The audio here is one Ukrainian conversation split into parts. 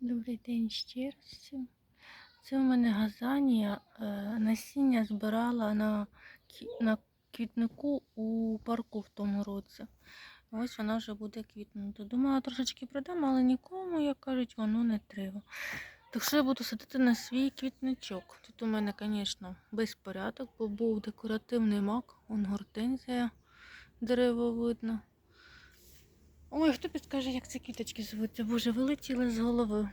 Добрий день ще. Це у мене газанія. е, Насіння збирала на, на квітнику у парку в тому році. Ось вона вже буде квітнути. Думала, трошечки продам, але нікому, як кажуть, воно не треба. Так що я буду садити на свій квітничок. Тут у мене, звісно, безпорядок, бо був декоративний мак, он гортензія, дерево видно. Ой, хто підскаже, як ці квіточки звуться? Боже, вилетіли з голови.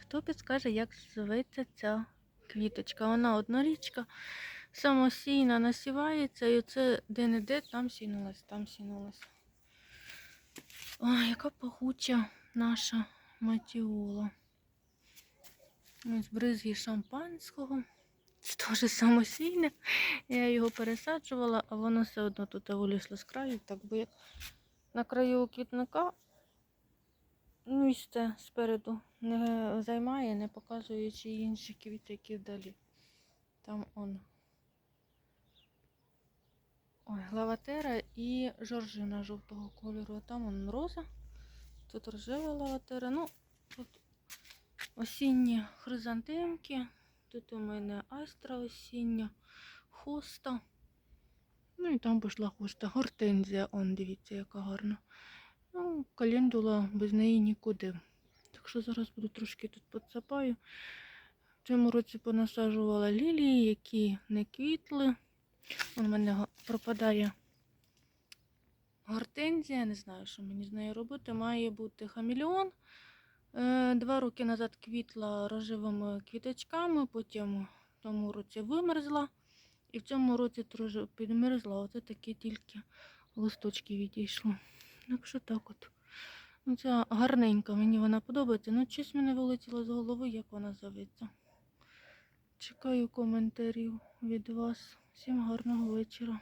Хто підскаже, як зветься ця квіточка? Вона однорічка, самосійна насівається, і оце де-не-де там сінулась, там сінулась. Ой, яка пахуча наша матіола. Ось бризги шампанського. Це теж самосійне. Я його пересаджувала, а воно все одно тут вилізло з краю, так би як на краю квітника місце спереду не займає, не показуючи інші квіти, які вдалі. Там он. Ой, лаватера і жоржина жовтого кольору. Там он роза. Тут рожева лаватера. Ну, тут осінні хризантемки. Тут у мене айстра осіння, хоста. Ну і там пішла хоста. Гортензія, он, дивіться, яка гарна. Ну, календула без неї нікуди. Так що зараз буду трошки тут підсапаю. В цьому році понасаджувала лілії, які не квітли. У мене пропадає гортензія, не знаю, що мені з нею робити. Має бути хамелеон. Е, Два роки назад квітла рожевими квіточками, потім в тому році вимерзла. І в цьому році трошки підмерзла. Оце такі тільки листочки відійшло. Так так от. Ну, ця гарненька, мені вона подобається. Ну, щось мене вилетіло з голови, як вона зоветься. Чекаю коментарів від вас. Всім гарного вечора.